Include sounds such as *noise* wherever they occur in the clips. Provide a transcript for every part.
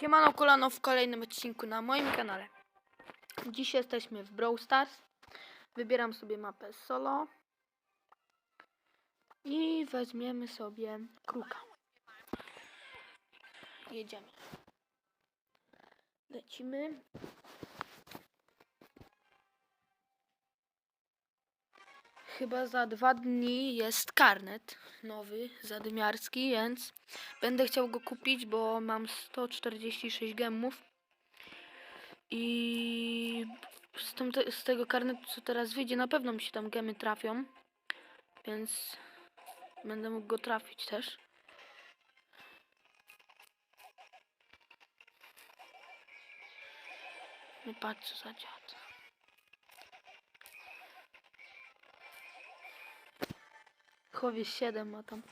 Siemano kolano w kolejnym odcinku na moim kanale. Dziś jesteśmy w Brawl Stars. Wybieram sobie mapę solo. I weźmiemy sobie kruka. Jedziemy. Lecimy. Chyba za dwa dni jest karnet nowy, zadymiarski, więc będę chciał go kupić, bo mam 146 gemów. I z, tym, z tego karnetu, co teraz wyjdzie, na pewno mi się tam gemy trafią. Więc będę mógł go trafić też. Nie patrz co za Chowie 7 ma tam.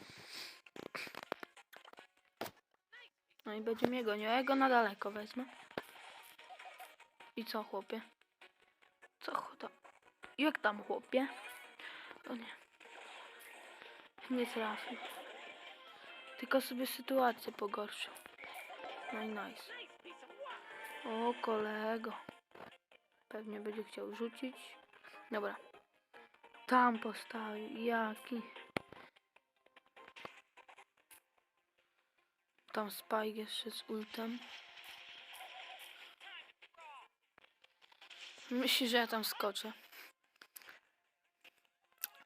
No i będzie mnie gonił. Ja go na daleko wezmę. I co, chłopie? Co ch- to? Jak tam, chłopie? O nie. Nie trafił. Tylko sobie sytuację pogorszył. No i nice. O, kolego. Pewnie będzie chciał rzucić. Dobra. Tam postawił. Jaki? Tam Spike jeszcze z ultem. Myśli, że ja tam skoczę.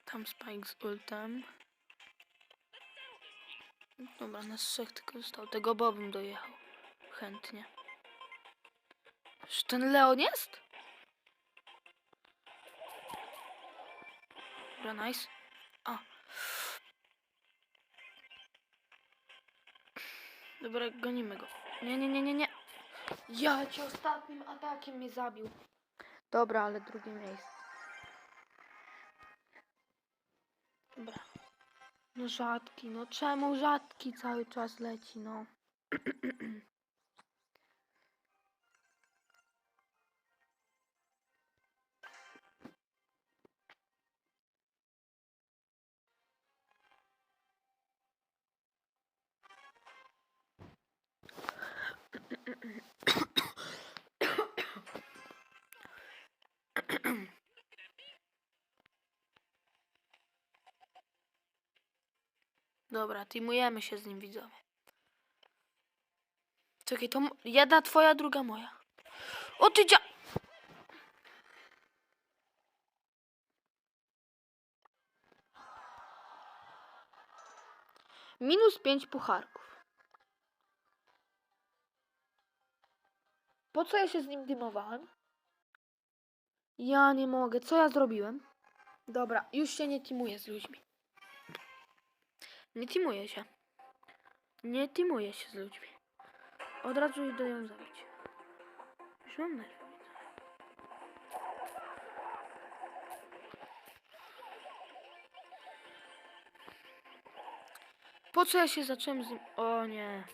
Tam Spike z ultem. Dobra, nas trzech tylko zostało. Tego Bobem dojechał. Chętnie. Czy ten Leon jest? Dobra, nice. Dobra, gonimy go. Nie, nie, nie, nie, nie. Ja cię ostatnim atakiem mnie zabił. Dobra, ale drugie miejsce. Dobra. No rzadki, no czemu rzadki cały czas leci, no. *clears throat* Dobra, teamujemy się z nim, widzowie. Czekaj, to jedna twoja, druga moja. O ty dzia... Minus pięć pucharków. Po co ja się z nim dymowałem? Ja nie mogę. Co ja zrobiłem? Dobra, już się nie teamuję z ludźmi. Nie teamuję się. Nie teamuję się z ludźmi. Od razu idę ją zabić. Już mam. Po co ja się zacząłem z nim... O nie.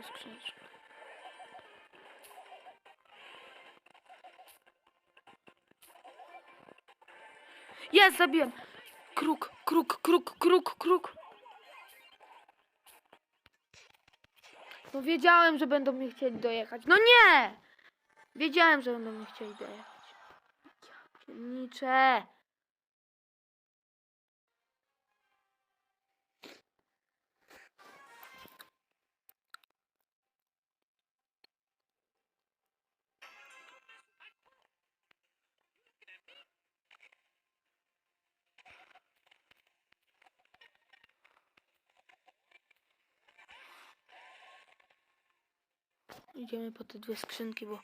O dobra, dwie skrzyneczki. Jest, zabiłem. Kruk, kruk, kruk, kruk, kruk. No wiedziałem, że będą mnie chcieli dojechać. No nie! Wiedziałem, że będą mnie chcieli dojechać. Ja pierniczę. Idziemy po te dwie skrzynki, bo...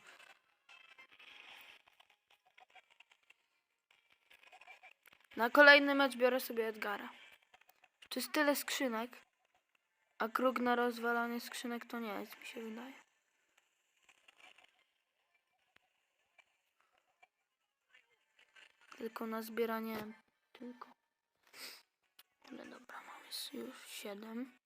Na kolejny mecz biorę sobie Edgara. To jest tyle skrzynek, a kruk na rozwalanie skrzynek to nie jest, mi się wydaje. Tylko na zbieranie... Tylko... Ale dobra, mamy już siedem.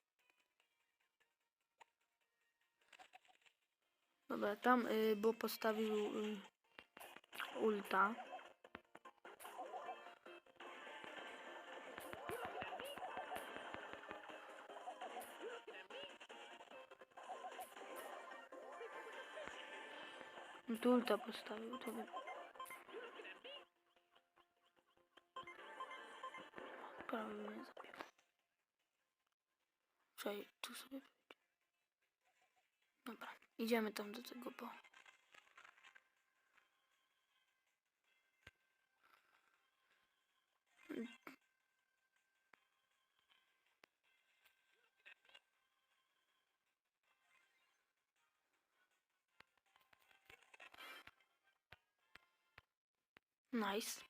Dobra, tam, y, bo postawił y, ulta. No tu ulta postawił, to idziemy tam do tego, bo... Nice.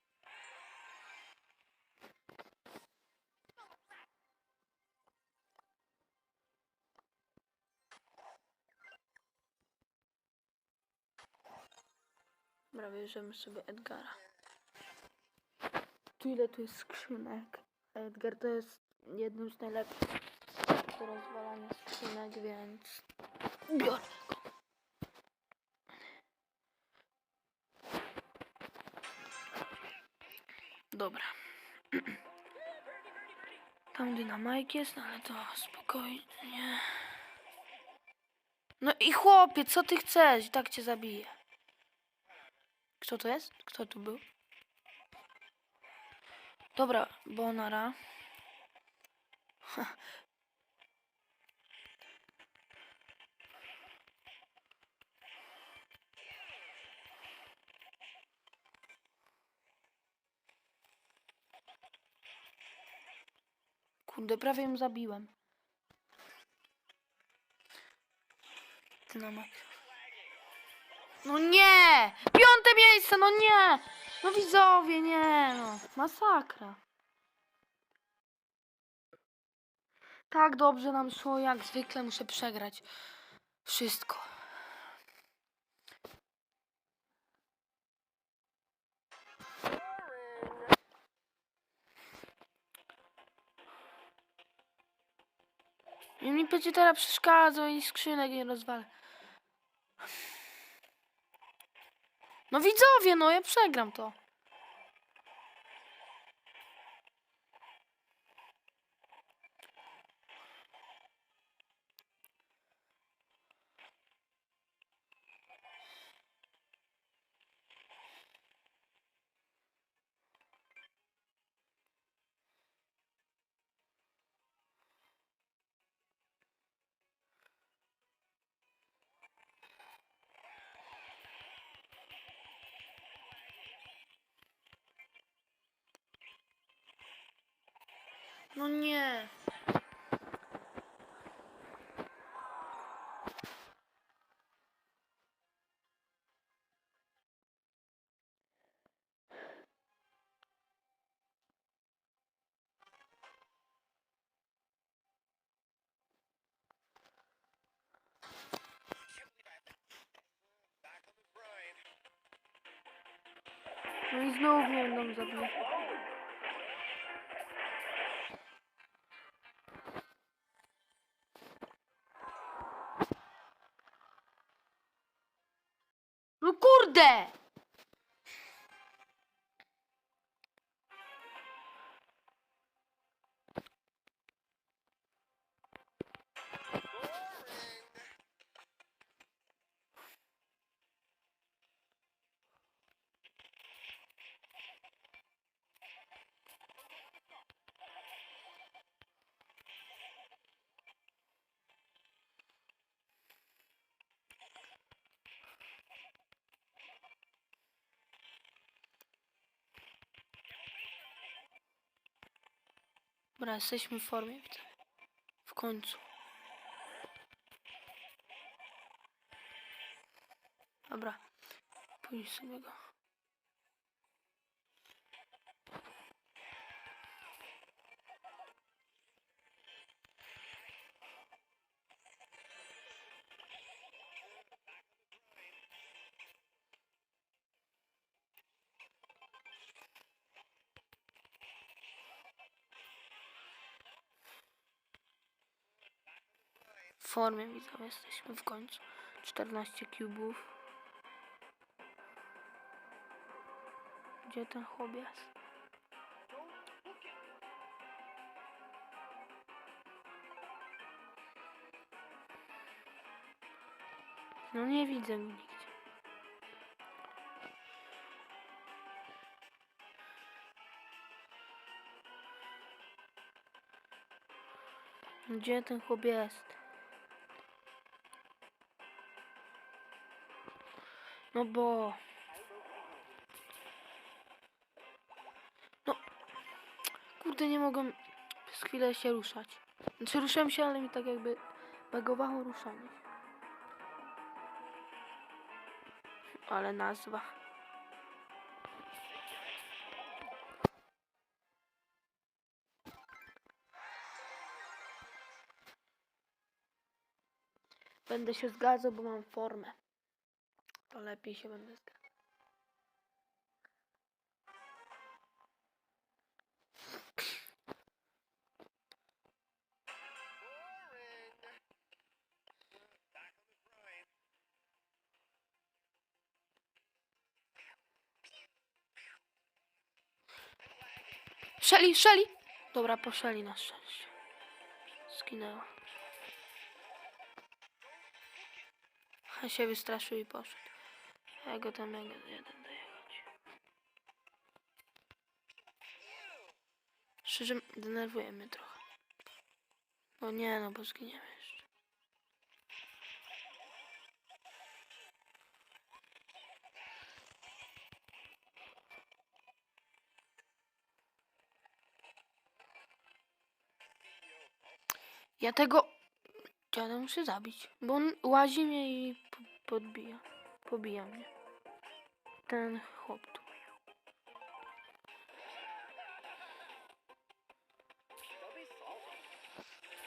Dobra, bierzemy sobie Edgara. Tu ile tu jest skrzynek? Edgar to jest jednym z najlepszych do rozwalania skrzynek, więc biorę go. Dobra. *clears throat* Tam dynamajk jest, no ale to spokojnie. No i chłopie, co ty chcesz? I tak cię zabiję. Kto to jest? Kto tu był? Dobra, Bonara. Kurde, prawie ją zabiłem. Dynamajk. No nie! Piąte miejsce, no nie! No widzowie, nie no. Masakra. Tak dobrze nam szło, jak zwykle muszę przegrać. Wszystko. I mi będzie teraz przeszkadzał i skrzynek nie rozwalę. No widzowie, no ja przegram to. No nie. No i znowu mnie będą zabijać. Dobra, jesteśmy w formie, widzę. W końcu. Dobra, pójdź sobie go. formie widzowie jesteśmy w końcu. 14 kubów. Gdzie ten chłop? No nie widzę go nigdzie. Gdzie ten chłop jest? No bo... No... Kurde, nie mogłem przez chwilę się ruszać. Znaczy ruszyłem się, ale mi tak jakby bagowało ruszanie. Ale nazwa. Będę się zgadzał, bo mam formę. To lepiej się będę zgadzał. Szeli, szeli! Dobra, poszeli na szczęście. Skinęła. A się wystraszył i poszedł. Ja go tam jak jeden dojechać. Szczerze, denerwuje mnie trochę. No nie, no bo zginiemy jeszcze. Ja tego dziada muszę zabić, bo on łazi mnie i podbija. Pobija mnie. Ten chłop tu.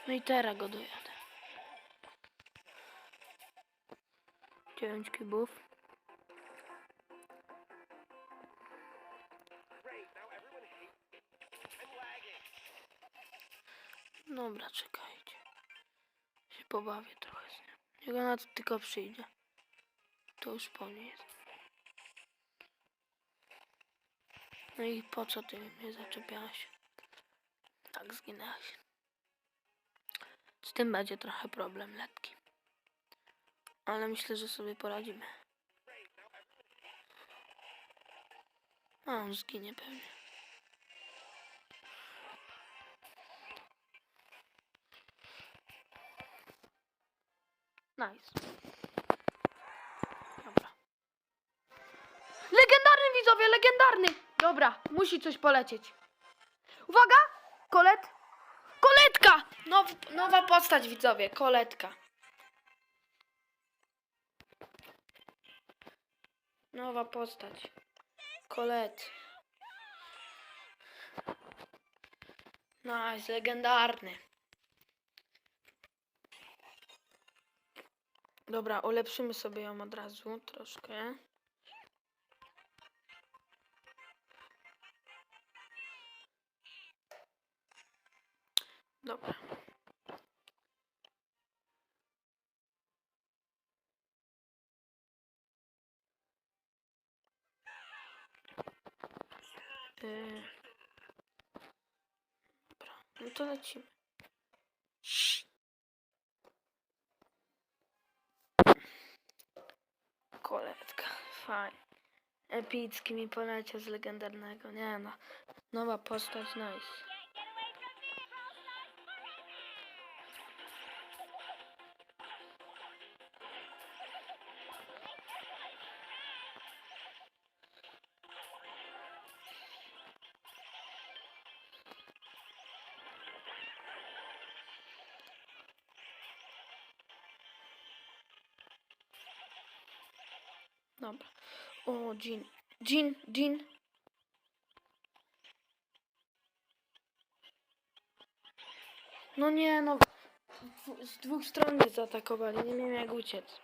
No i teraz go dojadę. Dziewięć kibów. Dobra, czekajcie. Się pobawię trochę z nim. Niech ona tu tylko przyjdzie. To już po mnie jest. No i po co ty mnie zaczepiałaś? Tak zginęłaś. Z tym będzie trochę problem lekki. Ale myślę, że sobie poradzimy. A on zginie pewnie. Nice. Legendarny! Dobra, musi coś polecieć. Uwaga! Kolet. Koletka! Now, nowa postać widzowie, koletka. Nowa postać. Kolet. Nice, legendarny. Dobra, ulepszymy sobie ją od razu troszkę. Dobra, no to lecimy. Koletka, fajnie. Epicki mi poleciał z legendarnego. Nie no, nowa postać, nice. Dobra. O, Jean. Jean, Jean. No nie, no. Z dwóch stron mnie zaatakowali, nie miałem jak uciec.